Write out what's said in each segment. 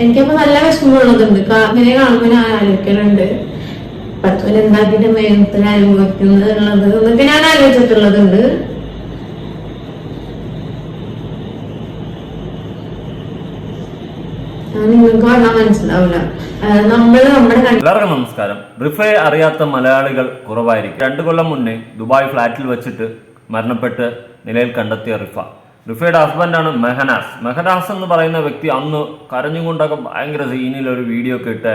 എനിക്കപ്പോ നല്ല വിഷമമുള്ളതുണ്ട് കാ- ഇങ്ങനെ കാണുമ്പോൾ ഞാൻ ആലോചിക്കലുണ്ട്. പത്തുവൻ എന്താക്കിട്ട് മേഘത്തിൽ അനുഭവിക്കുന്നത് ഉള്ളത് എന്നൊക്കെ ഞാൻ ആലോചിച്ചിട്ടുള്ളതുണ്ട്. എല്ലാവർക്കും നമസ്കാരം. റിഫയെ അറിയാത്ത മലയാളികൾ കുറവായിരിക്കും. രണ്ടു കൊല്ലം മുന്നേ ദുബായ് ഫ്ലാറ്റിൽ വെച്ചിട്ട് മരണപ്പെട്ട് നിലയിൽ കണ്ടെത്തിയ റിഫ. റിഫയുടെ ഹസ്ബൻഡാണ് മെഹനാസ്. മെഹനാസ് എന്ന് പറയുന്ന വ്യക്തി അന്ന് കരഞ്ഞുകൊണ്ടൊക്കെ ഭയങ്കര സീനിൽ ഒരു വീഡിയോ ഒക്കെ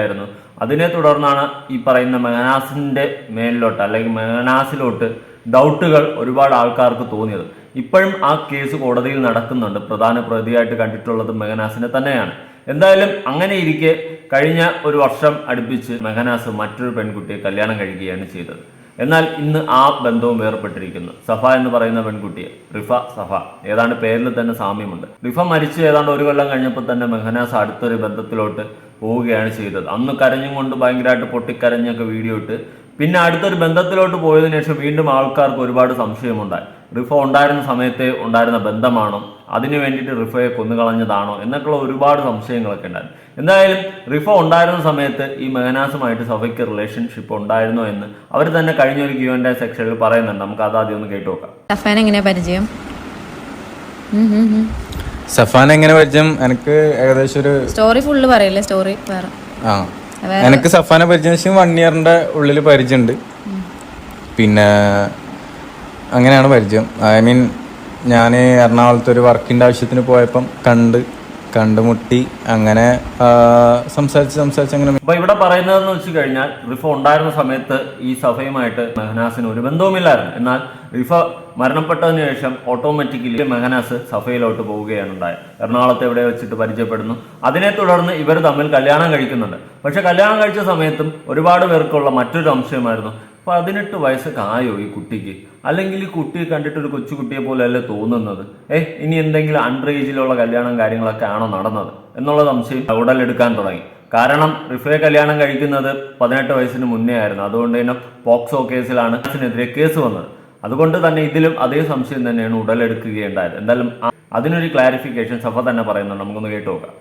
അതിനെ തുടർന്നാണ് ഈ പറയുന്ന മെഹനാസിന്റെ മേലിലോട്ട് അല്ലെങ്കിൽ മെഹനാസിലോട്ട് ഡൗട്ടുകൾ ഒരുപാട് ആൾക്കാർക്ക് തോന്നിയത്. ഇപ്പോഴും ആ കേസ് കോടതിയിൽ നടക്കുന്നുണ്ട്. പ്രധാന പ്രതിയായിട്ട് കണ്ടിട്ടുള്ളത് മെഹനാസിനെ തന്നെയാണ്. എന്തായാലും അങ്ങനെ ഇരിക്കെ കഴിഞ്ഞ ഒരു വർഷം അടുപ്പിച്ച് മെഹനാസ് മറ്റൊരു പെൺകുട്ടിയെ കല്യാണം കഴിക്കുകയാണ് ചെയ്തത്. എന്നാൽ ഇന്ന് ആ ബന്ധവും വേർപെട്ടിരിക്കുന്നു. സഫ എന്ന് പറയുന്ന പെൺകുട്ടിയെ റിഫ സഫ. ഏതാണ്ട് പേരിൽ തന്നെ സാമ്യമുണ്ട്. റിഫ മരിച്ചു ഏതാണ്ട് ഒരു കൊല്ലം കഴിഞ്ഞപ്പോൾ തന്നെ മെഹനാസ് അടുത്തൊരു ബന്ധത്തിലോട്ട് പോവുകയാണ് ചെയ്തത്. അന്ന് കരഞ്ഞും കൊണ്ട് ഭയങ്കരമായിട്ട് പൊട്ടിക്കരഞ്ഞൊക്കെ വീഡിയോ ഇട്ട് പിന്നെ അടുത്തൊരു ബന്ധത്തിലോട്ട് പോയതിനു ശേഷം വീണ്ടും ആൾക്കാർക്ക് ഒരുപാട് സംശയമുണ്ടായി. റിഫ ഉണ്ടായിരുന്ന സമയത്ത് ഉണ്ടായിരുന്ന ബന്ധമാണോ? അതിനു വേണ്ടിയിട്ട് റിഫയെ കൊന്നുകളഞ്ഞതാണോ? എന്നൊക്കെയുള്ള ഒരുപാട് സംശയങ്ങളൊക്കെ ഉണ്ടായിരുന്നു. എന്തായാലും റിഫ ഉണ്ടായിരുന്ന സമയത്ത് ഈ മെഹനാസുമായിട്ട് സഫയ്ക്ക് റിലേഷൻഷിപ്പ് ഉണ്ടായിരുന്നോ എന്ന് അവർ തന്നെ കഴിഞ്ഞ ഒരു ക്യൂ ആൻഡ് സെക്ഷനിൽ പറയുന്നുണ്ട്. നമുക്ക് അത് ആദ്യം ഒന്ന് കേട്ടു നോക്കാം. സഫാൻ എങ്ങനെയാ പരിചയം. സഫാൻ എങ്ങനെ പരിചയം? എനിക്ക് ഏകദേശം ഒരു സ്റ്റോറി ഫുള്ള് പറയല്ലേ? സ്റ്റോറി വേറെ. ആ. എനിക്ക് സഫാനെ പരിചയം വെച്ചാൽ വൺ ഇയറിന്റെ ഉള്ളിൽ പരിചയമുണ്ട്. പിന്നെ അങ്ങനെയാണ് പരിചയം. ഐ മീൻ ഞാൻ എറണാകുളത്ത് ഒരു വർക്കിന്റെ ആവശ്യത്തിന് പോയപ്പം കണ്ട് കണ്ടുമുട്ടി അങ്ങനെ സംസാരിച്ച് സംസാരിച്ച് അങ്ങനെ അപ്പൊ ഇവിടെ പറയുന്നതെന്ന് വെച്ച് കഴിഞ്ഞാൽ റിഫ ഉണ്ടായിരുന്ന സമയത്ത് ഈ സഫയുമായിട്ട് മെഹനാസിന് ഒരു ബന്ധവുമില്ലായിരുന്നു. എന്നാൽ റിഫ മരണപ്പെട്ടതിന് ശേഷം ഓട്ടോമാറ്റിക്കലി മെഹനാസ് സഫയിലോട്ട് പോവുകയാണ് ഉണ്ടായത്. എറണാകുളത്ത് എവിടെ വെച്ചിട്ട് പരിചയപ്പെടുന്നു. അതിനെ തുടർന്ന് ഇവർ തമ്മിൽ കല്യാണം കഴിക്കുന്നുണ്ട്. പക്ഷെ കല്യാണം കഴിച്ച സമയത്തും ഒരുപാട് പേർക്കുള്ള മറ്റൊരു സംശയമായിരുന്നു. പതിനെട്ട് വയസ്സൊക്കെ ആയോ ഈ കുട്ടിക്ക്? അല്ലെങ്കിൽ ഈ കുട്ടിയെ കണ്ടിട്ട് ഒരു കൊച്ചുകുട്ടിയെ പോലെ അല്ലേ തോന്നുന്നത്? ഏഹ് ഇനി എന്തെങ്കിലും അണ്ടർ ഏജിലുള്ള കല്യാണം കാര്യങ്ങളൊക്കെ ആണോ നടന്നത്? എന്നുള്ള സംശയം ഉടലെടുക്കാൻ തുടങ്ങി. കാരണം റിഫയെ കല്യാണം കഴിക്കുന്നത് പതിനെട്ട് വയസ്സിന് മുന്നേ ആയിരുന്നു. അതുകൊണ്ട് തന്നെ പോക്സോ കേസിലാണ് അച്ഛനെതിരെ കേസ് വന്നത്. അതുകൊണ്ട് തന്നെ ഇതിലും അതേ സംശയം തന്നെയാണ് ഉടലെടുക്കുകയുണ്ടായത്. എന്തായാലും അതിനൊരു ക്ലാരിഫിക്കേഷൻ സഫ തന്നെ പറയുന്നുണ്ട്. നമുക്കൊന്ന് കേട്ടു നോക്കാം.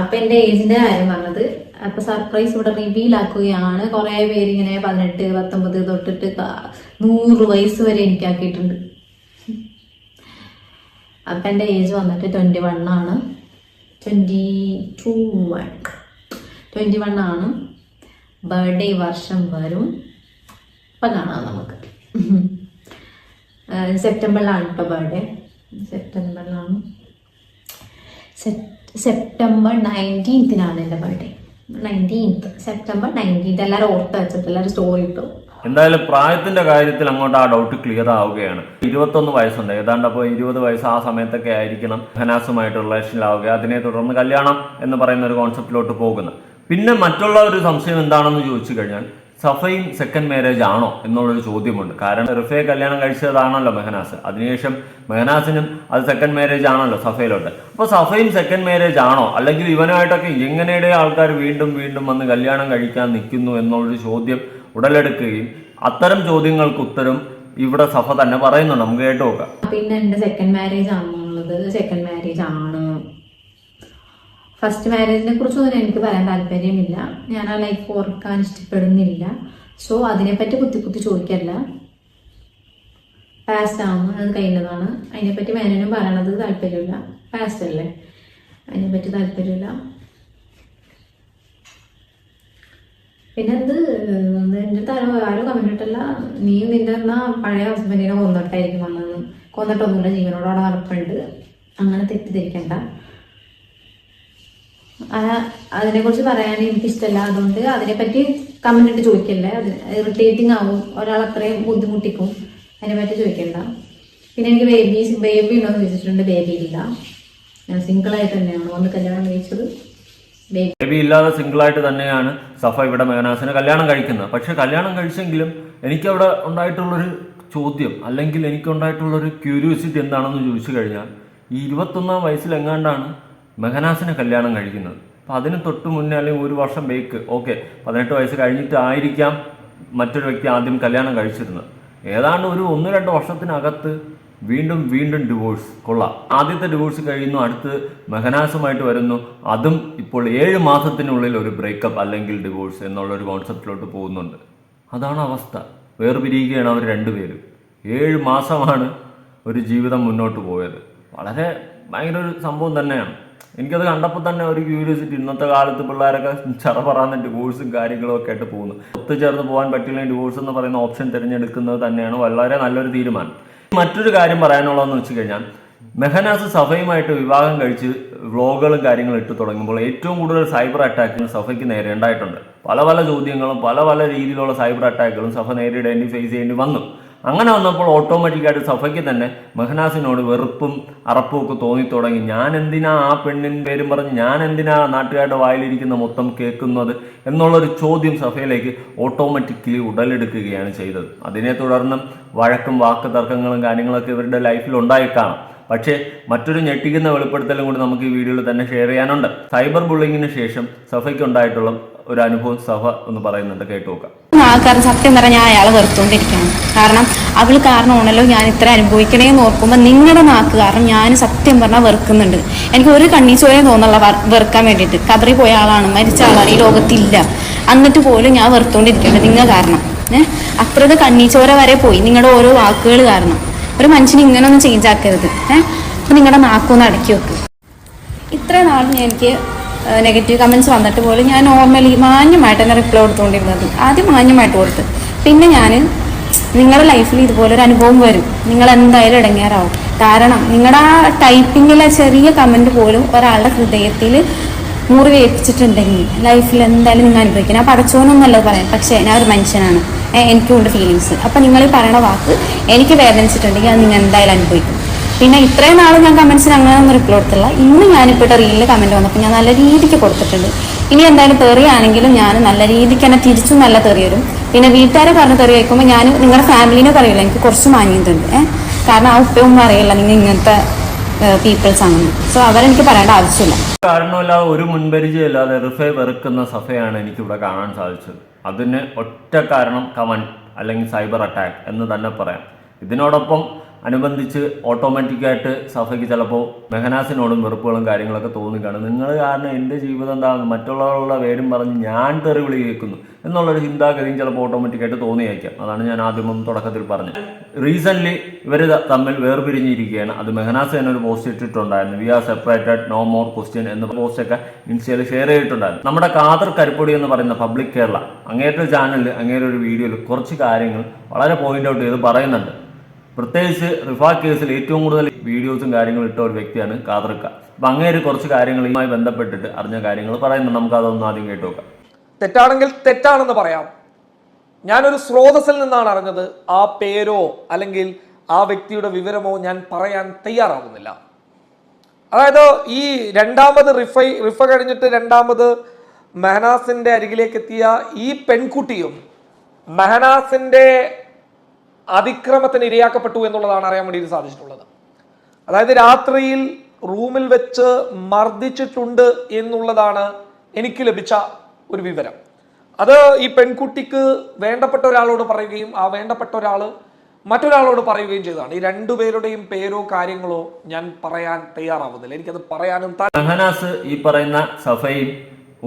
അപ്പൊ എന്റെ ഏജിന്റെ കാര്യം പറഞ്ഞത് അപ്പൊ സർപ്രൈസ് ഇവിടെ റിവീൽ ആക്കുകയാണ്. കുറെ പേര് ഇങ്ങനെ പതിനെട്ട് പത്തൊമ്പത് തൊട്ടിട്ട് നൂറ് വയസ്സ് വരെ എനിക്കാക്കിയിട്ടുണ്ട് അപ്പൊ എന്റെ ഏജ് വന്നിട്ട് ട്വന്റി വൺ ആണ്. Twenty two one twenty one ആണ്. ബർത്ത്ഡേ വർഷം വരും. ഇപ്പൊ കാണാം നമുക്ക്. സെപ്റ്റംബറിലാണ് കേട്ടോ ബർത്ത്ഡേ സെപ്റ്റംബറിലാണ്. സെപ്- സെപ്റ്റംബർ നയന്റീൻത്തിനാണ് എന്റെ ബർത്ത്ഡേ നയന്റീൻത്ത് സെപ്റ്റംബർ നയന്റീൻത്ത് എല്ലാവരും ഓർത്ത് വെച്ചിട്ട് എല്ലാവരും സ്റ്റോറി ഇട്ടു. എന്തായാലും പ്രായത്തിന്റെ കാര്യത്തിൽ അങ്ങോട്ട് ആ ഡൗട്ട് ക്ലിയർ ആവുകയാണ്. ഇരുപത്തൊന്ന് വയസ്സുണ്ട്. ഏതാണ്ട് അപ്പോൾ ഇരുപത് വയസ്സ് ആ സമയത്തൊക്കെ ആയിരിക്കണം ഹനാസുമായിട്ട് റിലേഷനിലാവുക അതിനെ തുടർന്ന് കല്യാണം എന്ന് പറയുന്ന ഒരു കോൺസെപ്റ്റിലോട്ട് പോകുന്നത്. പിന്നെ മറ്റുള്ള ഒരു സംശയം എന്താണെന്ന് ചോദിച്ചു കഴിഞ്ഞാൽ സഫയും സെക്കൻഡ് മാരേജ് ആണോ എന്നുള്ളൊരു ചോദ്യമുണ്ട്. കാരണം റിഫയെ കല്യാണം കഴിച്ചതാണല്ലോ മെഹനാസ്. അതിനുശേഷം മെഹനാസിനും അത് സെക്കൻഡ് മാരേജ് ആണല്ലോ സഫയിലോട്ട്. അപ്പോൾ സഫയും സെക്കൻഡ് മാരേജ് ആണോ? അല്ലെങ്കിൽ ഇവനായിട്ടൊക്കെ എങ്ങനെയുടെ ആൾക്കാർ വീണ്ടും വീണ്ടും വന്ന് കല്യാണം കഴിക്കാൻ നിൽക്കുന്നു എന്നുള്ളൊരു ചോദ്യം ഉടലെടുക്കുകയും അത്തരം ചോദ്യങ്ങൾക്ക് ഉത്തരം ഇവിടെ സഫ തന്നെ പറയുന്നുണ്ട്. നമുക്ക് കേട്ടു നോക്കാം. പിന്നെ എന്റെ സെക്കൻഡ് മാരേജ് ആണെന്നുള്ളത് സെക്കൻഡ് മാരേജ് ആണ്. ഫസ്റ്റ് മാരേജിനെ കുറിച്ചൊന്നും എനിക്ക് പറയാൻ താല്പര്യമില്ല. ഞാൻ ആ ലൈഫ് ഓർക്കാൻ ഇഷ്ടപ്പെടുന്നില്ല. സോ അതിനെപ്പറ്റി കുത്തി കുത്തി ചോദിക്കല്ല പാസ്റ്റ് അത് കഴിഞ്ഞതാണ്. അതിനെപ്പറ്റി മാനേജിനും പറയണത് താല്പര്യമില്ല. പാസ്റ്റ് അല്ലേ? അതിനെപ്പറ്റി താല്പര്യമില്ല. പിന്നെ അത് എന്റെ അടുത്ത് ആരോ കമന്റ് ഇട്ടല്ല. നീ നിന്റെ എന്നാ പഴയ ഹസ്ബൻഡിനെ കൊന്നിട്ടായിരിക്കും വന്നത് കൊന്നിട്ടൊന്നുമില്ല. ജീവനോടോടെ നടപ്പുണ്ട്. അങ്ങനെ തെറ്റിദ്ധരിക്കണ്ട. അതിനെ കുറിച്ച് പറയാൻ എനിക്ക് ഇഷ്ടമല്ല അതുകൊണ്ട് അതിനെപ്പറ്റി കമന്റ് ഇട്ട് ചോദിക്കല്ലേ? അത് ഇറിറ്റേറ്റിംഗ് ആവും. ഒരാൾ അത്രയും ബുദ്ധിമുട്ടിക്കും. അതിനെപ്പറ്റി ചോദിക്കണ്ട. പിന്നെ എനിക്ക് ബേബി ബേബി ഉണ്ടോ എന്ന് ചോദിച്ചിട്ടുണ്ട്. ബേബി ഇല്ല. ഞാൻ സിംഗിൾ ആയിട്ട് തന്നെയാണ്. ഒന്ന് കല്യാണം കഴിച്ചത് ബേബി ബേബി ഇല്ലാതെ സിംഗിളായിട്ട് തന്നെയാണ് സഫ ഇവിടെ മേനാസിനെ കല്യാണം കഴിക്കുന്നത്. പക്ഷെ കല്യാണം കഴിച്ചെങ്കിലും എനിക്കവിടെ ഉണ്ടായിട്ടുള്ളൊരു ചോദ്യം അല്ലെങ്കിൽ എനിക്കുണ്ടായിട്ടുള്ളൊരു ക്യൂരിയോസിറ്റി എന്താണെന്ന് ചോദിച്ചു കഴിഞ്ഞാൽ ഈ ഇരുപത്തൊന്നാം വയസ്സിലെങ്ങാണ്ടാണ് മെഹനാസിനെ കല്യാണം കഴിക്കുന്നത് അപ്പം അതിന് തൊട്ട് മുന്നേ അല്ലെങ്കിൽ ഒരു വർഷം ബേക്ക് ഓക്കെ പതിനെട്ട് വയസ്സ് കഴിഞ്ഞിട്ടായിരിക്കാം മറ്റൊരു വ്യക്തി ആദ്യം കല്യാണം കഴിച്ചിരുന്നത്. ഏതാണ്ട് ഒരു ഒന്ന് രണ്ട് വർഷത്തിനകത്ത് വീണ്ടും വീണ്ടും ഡിവോഴ്സ് കൊള്ളാം. ആദ്യത്തെ ഡിവോഴ്സ് കഴിയുന്നു അടുത്ത് മെഹനാസുമായിട്ട് വരുന്നു. അതും ഇപ്പോൾ ഏഴ് മാസത്തിനുള്ളിൽ ഒരു ബ്രേക്കപ്പ് അല്ലെങ്കിൽ ഡിവോഴ്സ് എന്നുള്ള ഒരു കോൺസെപ്റ്റിലോട്ട് പോകുന്നുണ്ട്. അതാണ് അവസ്ഥ. വേർപിരിയുകയാണ് അവർ രണ്ടുപേരും. ഏഴ് മാസമാണ് ഒരു ജീവിതം മുന്നോട്ട് പോയത്. വളരെ ഭയങ്കര ഒരു സംഭവം തന്നെയാണ്. എനിക്കത് കണ്ടപ്പോൾ തന്നെ ഒരു ക്യൂരിയോസിറ്റി ഇന്നത്തെ കാലത്ത് പിള്ളേരൊക്കെ ചറ പറയാൻ ഡിവോഴ്സും കാര്യങ്ങളും ഒക്കെ ആയിട്ട് പോകുന്നു. ഒത്തുചേർന്ന് പോകാൻ പറ്റില്ല ഡിവോഴ്സ് എന്ന് പറയുന്ന ഓപ്ഷൻ തിരഞ്ഞെടുക്കുന്നത് തന്നെയാണ് വളരെ നല്ലൊരു തീരുമാനം. മറ്റൊരു കാര്യം പറയാനുള്ളതെന്ന് വെച്ച് കഴിഞ്ഞാൽ മെഹനാസ് സഫയുമായിട്ട് വിവാഹം കഴിച്ച് വ്ളോഗുകളും കാര്യങ്ങളും ഇട്ട് തുടങ്ങുമ്പോൾ ഏറ്റവും കൂടുതൽ സൈബർ അറ്റാക്കുകൾ സഫയ്ക്ക് നേരെ ഉണ്ടായിട്ടുണ്ട്. പല പല ചോദ്യങ്ങളും പല പല രീതിയിലുള്ള സൈബർ അറ്റാക്കുകളും സഫ നേരിടേണ്ടി ഫേസ് ചെയ്യേണ്ടി വന്നു. അങ്ങനെ വന്നപ്പോൾ ഓട്ടോമാറ്റിക്കായിട്ട് സഫയ്ക്ക് തന്നെ മെഹനാസിനോട് വെറുപ്പും അറപ്പും ഒക്കെ തോന്നി തുടങ്ങി. ഞാൻ എന്തിനാ ആ പെണ്ണിൻ പേരും പറഞ്ഞ് ഞാൻ എന്തിനാ നാട്ടുകാരുടെ വായിലിരിക്കുന്ന മൊത്തം കേൾക്കുന്നത് എന്നുള്ളൊരു ചോദ്യം സഫയിലേക്ക് ഓട്ടോമാറ്റിക്കലി ഉടലെടുക്കുകയാണ് ചെയ്തത്. അതിനെ തുടർന്ന് വഴക്കും വാക്ക് തർക്കങ്ങളും കാര്യങ്ങളൊക്കെ ഇവരുടെ ലൈഫിൽ ഉണ്ടായിക്കാണ്. പക്ഷേ മറ്റൊരു ഞെട്ടിക്കുന്ന വെളിപ്പെടുത്തലും കൂടി നമുക്ക് ഈ വീഡിയോയിൽ തന്നെ ഷെയർ ചെയ്യാനുണ്ട്. സൈബർ ബുള്ളിങ്ങിന് ശേഷം സഫയ്ക്ക് ഉണ്ടായിട്ടുള്ള ഒരു അനുഭവം സഫ എന്ന് പറയുന്നുണ്ട്. കേട്ടു നോക്കാം. ആൾക്കാർ സത്യം പറഞ്ഞാൽ ഞാൻ അയാളെ വെറുത്തുകൊണ്ടിരിക്കണം കാരണം അവൾ കാരണമാണല്ലോ ഞാൻ ഇത്ര അനുഭവിക്കണേന്ന് ഓർക്കുമ്പോൾ നിങ്ങളുടെ നാക്ക് കാരണം ഞാൻ സത്യം പറഞ്ഞാൽ വെറുക്കുന്നുണ്ട്. എനിക്ക് ഒരു കണ്ണീച്ചോരെ തോന്നുള്ള വെറുക്കാൻ വേണ്ടിയിട്ട്. കബറി പോയ ആളാണ് മരിച്ച ആളാണ് ഈ ലോകത്തില്ല. എന്നിട്ട് പോലും ഞാൻ വെറുത്തുകൊണ്ടിരിക്കുന്നുണ്ട് നിങ്ങൾ കാരണം. ഏഹ് അത്രത് കണ്ണീച്ചോര വരെ പോയി. നിങ്ങളുടെ ഓരോ വാക്കുകൾ കാരണം. ഒരു മനുഷ്യന് ഇങ്ങനെയൊന്നും ചേഞ്ച് ആക്കരുത്. ഏഹ് അപ്പൊ നിങ്ങളുടെ നാക്കൊന്ന് അടക്കി വെക്ക്. ഇത്ര നാളും എനിക്ക് നെഗറ്റീവ് കമൻസ് വന്നിട്ട് പോലും ഞാൻ നോർമലി മാന്യമായിട്ട് തന്നെ റിപ്ലൈ കൊടുത്തുകൊണ്ടിരുന്നത്. ആദ്യം മാന്യമായിട്ട് കൊടുത്ത്. പിന്നെ ഞാൻ നിങ്ങളുടെ ലൈഫിൽ ഇതുപോലൊരു അനുഭവം വരും. നിങ്ങൾ എന്തായാലും ഇടങ്ങേറാവും. കാരണം നിങ്ങളുടെ ആ ടൈപ്പിങ്ങിലെ ചെറിയ കമന്റ് പോലും ഒരാളുടെ ഹൃദയത്തിൽ മുറിവേൽപ്പിച്ചിട്ടുണ്ടെങ്കിൽ ലൈഫിൽ എന്തായാലും നിങ്ങൾ അനുഭവിക്കണം. ആ പടച്ചോനൊന്നല്ല പറയാം. പക്ഷേ ഞാൻ ഒരു മനുഷ്യനാണ്. എനിക്കുണ്ട് ഫീലിങ്സ് അപ്പം നിങ്ങൾ ഈ പറയണ വാക്ക് എനിക്ക് വേദനിച്ചിട്ടുണ്ടെങ്കിൽ അത് നിങ്ങൾ എന്തായാലും അനുഭവിക്കും. പിന്നെ ഇത്രയും നാൾ ഞാൻ കമൻസിന് അങ്ങനെ ഒന്നും റിപ്ലൈ കൊടുത്തില്ല. ഇന്ന് ഞാനിപ്പോൾ റീലിൽ കമന്റ് വന്നപ്പോൾ ഞാൻ നല്ല രീതിക്ക് കൊടുത്തിട്ടുണ്ട്. ഇനി എന്തായാലും തെറിയാണെങ്കിലും ഞാൻ നല്ല രീതിക്ക് തന്നെ തിരിച്ചും നല്ല തെറി വരും. പിന്നെ വീട്ടുകാരെ പറഞ്ഞ് തെറി വയ്ക്കുമ്പോൾ ഞാൻ നിങ്ങളുടെ ഫാമിലിനെ പറയില്ല എനിക്ക് കുറച്ച് മാന്യതുണ്ട് കാരണം ആ ഉപ്പയൊന്നും അറിയില്ല നിങ്ങൾ ഇങ്ങനത്തെ പീപ്പിൾസ് ആണ് സോ അവരെനിക്ക് പറയേണ്ട ആവശ്യമില്ല. കാരണമല്ല ഒരു മുൻപരിചയമില്ലാതെ റിഫൈ വെറുക്കുന്ന സഫയാണ് എനിക്ക് ഇവിടെ കാണാൻ സാധിച്ചത്. അതിന് ഒറ്റ കാരണം കമൻ അല്ലെങ്കിൽ സൈബർ അറ്റാക്ക് എന്ന് തന്നെ പറയാം. ഇതിനോടൊപ്പം അനുബന്ധിച്ച് ഓട്ടോമാറ്റിക്കായിട്ട് സഫയ്ക്ക് ചിലപ്പോൾ മെഹനാസിനോടും വെറുപ്പുകളും കാര്യങ്ങളൊക്കെ തോന്നിക്കാണ് നിങ്ങൾ കാരണം എന്റെ ജീവിതം എന്താണ് മറ്റുള്ളവരുടെ പേരും പറഞ്ഞ് ഞാൻ തെറി വിളി കേൾക്കുന്നു എന്നുള്ളൊരു ചിന്താഗതിയും ചിലപ്പോൾ ഓട്ടോമാറ്റിക്കായിട്ട് തോന്നിയേക്കാം. അതാണ് ഞാൻ ആദ്യമൊന്നും തുടക്കത്തിൽ പറഞ്ഞത്. റീസെന്റ്ലി ഇവർ തമ്മിൽ വേർപിരിഞ്ഞിരിക്കുകയാണ്. അത് മെഹനാസ് തന്നെ ഒരു പോസ്റ്റ് ഇട്ടിട്ടുണ്ടായിരുന്നു. We are separated no more question എന്ന പോസ്റ്റൊക്കെ ഇൻസ്റ്റയിൽ ഷെയർ ചെയ്തിട്ടുണ്ടായിരുന്നു. നമ്മുടെ കാതർ കരിപ്പൊടി എന്ന് പറയുന്ന പബ്ലിക് കേരള അങ്ങേറ്റ ചാനലിൽ അങ്ങേരൊരു വീഡിയോയിൽ കുറച്ച് കാര്യങ്ങൾ വളരെ പോയിന്റ് ഔട്ട് ചെയ്ത് പറയുന്നുണ്ട്. പ്രത്യേകിച്ച് റിഫ കേസിൽ ഏറ്റവും കൂടുതൽ വീഡിയോസും കാര്യങ്ങളും ഇട്ട ഒരു വ്യക്തിയാണ് കാതർക്ക. അപ്പം അങ്ങേര് കുറച്ച് കാര്യങ്ങളുമായി ബന്ധപ്പെട്ടിട്ട് അറിഞ്ഞ കാര്യങ്ങൾ പറയുന്നുണ്ട്. നമുക്ക് അതൊന്ന് ആദ്യം കേട്ടു നോക്കാം. തെറ്റാണെങ്കിൽ തെറ്റാണെന്ന് പറയാം. ഞാനൊരു സ്രോതസ്സിൽ നിന്നാണ് അറിഞ്ഞത്. ആ പേരോ അല്ലെങ്കിൽ ആ വ്യക്തിയുടെ വിവരമോ ഞാൻ പറയാൻ തയ്യാറാവുന്നില്ല. അതായത് ഈ രണ്ടാമത് റിഫൈ റിഫ കഴിഞ്ഞിട്ട് രണ്ടാമത് മെഹനാസിന്റെ അരികിലേക്ക് എത്തിയ ഈ പെൺകുട്ടിയും മെഹനാസിന്റെ അതിക്രമത്തിന് ഇരയാക്കപ്പെട്ടു എന്നുള്ളതാണ് അറിയാൻ വേണ്ടി സാധിച്ചിട്ടുള്ളത്. അതായത് രാത്രിയിൽ റൂമിൽ വെച്ച് മർദ്ദിച്ചിട്ടുണ്ട് എന്നുള്ളതാണ് എനിക്ക് ലഭിച്ച ഒരു വിവരം. അത് ഈ പെൺകുട്ടിക്ക് വേണ്ടപ്പെട്ട ഒരാളോട് പറയുകയും ആ വേണ്ടപ്പെട്ട ഒരാൾ മറ്റൊരാളോട് പറയുകയും ചെയ്തതാണ്. ഈ രണ്ടുപേരുടെയും പേരോ കാര്യങ്ങളോ ഞാൻ പറയാൻ തയ്യാറാവുന്നില്ല. എനിക്കത് പറയാനും താ മെഹനാസ് ഈ പറയുന്ന സഫയും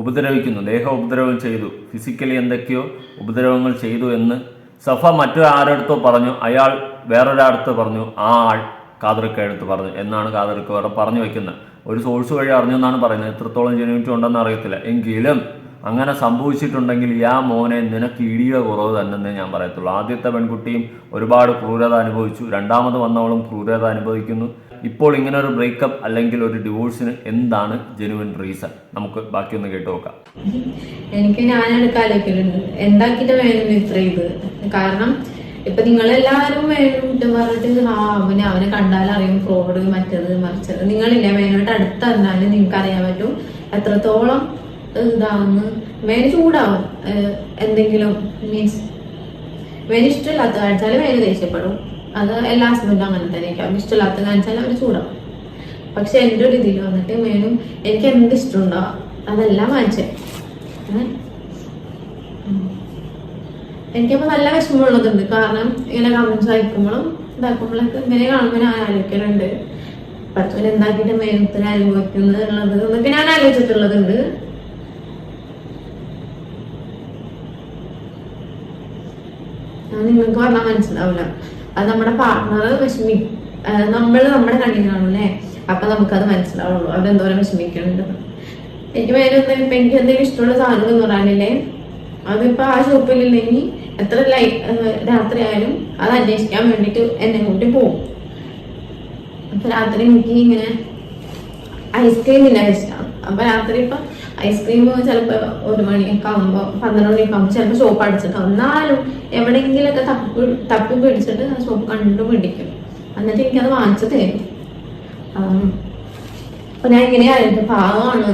ഉപദ്രവിക്കുന്നു. ദേഹ ഉപദ്രവം ചെയ്തു. ഫിസിക്കലി എന്തൊക്കെയോ ഉപദ്രവങ്ങൾ ചെയ്തു എന്ന് സഫ മറ്റൊരാരടുത്തോ പറഞ്ഞു അയാൾ വേറൊരാടുത്ത് പറഞ്ഞു ആ ആൾ കാതറിക്ക എടുത്ത് പറഞ്ഞു എന്നാണ് കാതറിക്ക വേറെ പറഞ്ഞു വെക്കുന്നത്. ഒരു സോഴ്സ് വഴി അറിഞ്ഞെന്നാണ് പറയുന്നത്. എത്രത്തോളം ജനുവിറ്റി ഉണ്ടെന്ന് അറിയത്തില്ല. എങ്കിലും അങ്ങനെ സംഭവിച്ചിട്ടുണ്ടെങ്കിൽ യാ മോനെ നിനക്ക് ഇടിയ കുറവ് തന്നെ ഞാൻ പറയത്തുള്ളൂ. ആദ്യത്തെ പെൺകുട്ടിയും ഒരുപാട് ക്രൂരത അനുഭവിച്ചു. രണ്ടാമത് വന്നവളും ക്രൂരത അനുഭവിക്കുന്നു. ഇപ്പോൾ ഇങ്ങനെ ഒരു ബ്രേക്കപ്പ് അല്ലെങ്കിൽ ഒരു ഡിവോഴ്സിന് എന്താണ് ജെനുവൻ റീസൺ നമുക്ക് ബാക്കിയൊന്ന് കേട്ടു നോക്കാം. എനിക്ക് ഞാനെടുക്ക കാരണം ഇപ്പൊ നിങ്ങളെല്ലാവരും വേണം കുറ്റം പറഞ്ഞിട്ട് ആ അവന് അവനെ കണ്ടാൽ അറിയും ഫ്രോഡ് മറ്റത് മറിച്ചത്. നിങ്ങളില്ലേ മേനോട്ട് അടുത്തറിഞ്ഞാൽ നിങ്ങൾക്ക് അറിയാൻ പറ്റും എത്രത്തോളം ഇതാവുന്നു. മേന് ചൂടാവും. എന്തെങ്കിലും മീൻസ് മേന് ഇഷ്ടമില്ലാത്ത കാണിച്ചാൽ മേന് ദേഷ്യപ്പെടും. അത് എല്ലാ ഹസ്ബൻഡും അങ്ങനെ തന്നെ ആയിരിക്കും ഇഷ്ടമില്ലാത്ത കാണിച്ചാൽ അവർ ചൂടാവും. പക്ഷെ എന്റെ ഒരു ഇതിൽ വന്നിട്ട് മേനും എനിക്ക് എന്ത് ഇഷ്ടമുണ്ടോ അതെല്ലാം വാങ്ങിച്ചേ. എനിക്കപ്പോ നല്ല വിഷമമുള്ളതുണ്ട്. കാരണം ഇങ്ങനെ കമൻസ് അയക്കുമ്പോഴും ഇതാക്കുമ്പോഴൊക്കെ ഇങ്ങനെ കാണുമ്പോൾ ഞാൻ ആലോചിക്കലുണ്ട്. പടച്ചവൻ എന്താക്കിയിട്ട് മേനത്തിന് അനുഭവിക്കുന്നത് ഉള്ളത് എന്നൊക്കെ ഞാൻ ആലോചിച്ചിട്ടുള്ളതുണ്ട്. ഞാൻ നിങ്ങൾക്ക് പറഞ്ഞാൽ മനസ്സിലാവില്ല. അത് നമ്മുടെ പാർട്ണർ വിഷമി നമ്മൾ നമ്മുടെ കണ്ണിൽ കാണൂല്ലേ? അപ്പൊ നമുക്കത് മനസ്സിലാവുള്ളൂ. അവരെന്തോരം വിഷമിക്കുന്നുണ്ട്. എനിക്ക് വേറെ എന്തെങ്കിലും ഇപ്പൊ എനിക്ക് എന്തെങ്കിലും ഇഷ്ടമുള്ള സാധനം എന്ന് പറയാനില്ലേ അതിപ്പോ ആ ഷോപ്പിലില്ലെങ്കിൽ എത്ര ലൈ രാത്രി ആയാലും അത് അന്വേഷിക്കാൻ വേണ്ടിട്ട് എന്നെ കൂട്ടി പോകും അപ്പൊ രാത്രി എനിക്ക് ഇങ്ങനെ ഐസ്ക്രീം ഇല്ല ഇഷ്ടം. അപ്പൊ രാത്രി ഇപ്പൊ ഐസ്ക്രീം ചിലപ്പോ ഒരു മണിയൊക്കെ ആകുമ്പോ പന്ത്രണ്ട് മണിയൊക്കെ ആകുമ്പോ ചിലപ്പോ ഷോപ്പ് അടിച്ചിട്ടാവും എന്നാലും എവിടെയെങ്കിലൊക്കെ തപ്പി തപ്പി പിടിച്ചിട്ട് ആ ഷോപ്പ് കണ്ടുപിടിക്കും എന്നിട്ട് എനിക്കത് വാങ്ങിച്ചു തരും. അപ്പൊ ഞാൻ ഇങ്ങനെയായിരുന്നു. പാവമാണ്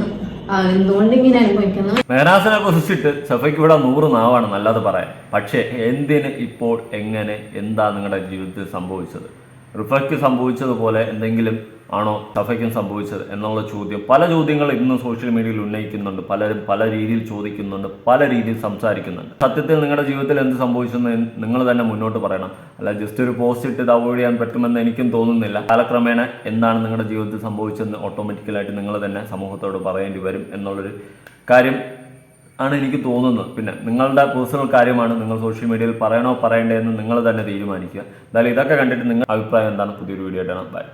മെഹനാസിനെ കുറിച്ചിട്ട് സഫയ്ക്ക് നൂറ് നാവാണ് നല്ലത് പറയാൻ പക്ഷേ എന്തിന് ഇപ്പോൾ എങ്ങനെ എന്താ നിങ്ങളുടെ ജീവിതത്തിൽ സംഭവിച്ചത്? റിഫയ്ക്ക് സംഭവിച്ചതുപോലെ എന്തെങ്കിലും ആണോ സഫയ്ക്കും സംഭവിച്ചത് എന്നുള്ള ചോദ്യം. പല ചോദ്യങ്ങൾ ഇന്ന് സോഷ്യൽ മീഡിയയിൽ ഉന്നയിക്കുന്നുണ്ട്. പലരും പല രീതിയിൽ ചോദിക്കുന്നുണ്ട്. പല രീതിയിൽ സംസാരിക്കുന്നുണ്ട്. സത്യത്തിൽ നിങ്ങളുടെ ജീവിതത്തിൽ എന്ത് സംഭവിച്ചെന്ന് നിങ്ങൾ തന്നെ മുന്നോട്ട് പറയണം. അല്ല ജസ്റ്റ് ഒരു പോസ്റ്റ് ഇട്ട് ഇത് അവോയ്ഡ് ചെയ്യാൻ പറ്റുമെന്ന് എനിക്കും തോന്നുന്നില്ല. കാലക്രമേണ എന്താണ് നിങ്ങളുടെ ജീവിതത്തിൽ സംഭവിച്ചതെന്ന് ഓട്ടോമാറ്റിക്കലായിട്ട് നിങ്ങൾ തന്നെ സമൂഹത്തോട് പറയേണ്ടി വരും എന്നുള്ളൊരു കാര്യം ആണ് എനിക്ക് തോന്നുന്നത്. പിന്നെ നിങ്ങളുടെ പേഴ്സണൽ കാര്യമാണ് നിങ്ങൾ സോഷ്യൽ മീഡിയയിൽ പറയണോ പറയണ്ടേ എന്ന് നിങ്ങൾ തന്നെ തീരുമാനിക്കുക. എന്തായാലും ഇതൊക്കെ കണ്ടിട്ട് നിങ്ങളുടെ അഭിപ്രായം എന്താണ്? പുതിയൊരു വീഡിയോ ആയിട്ടാണ് ബൈ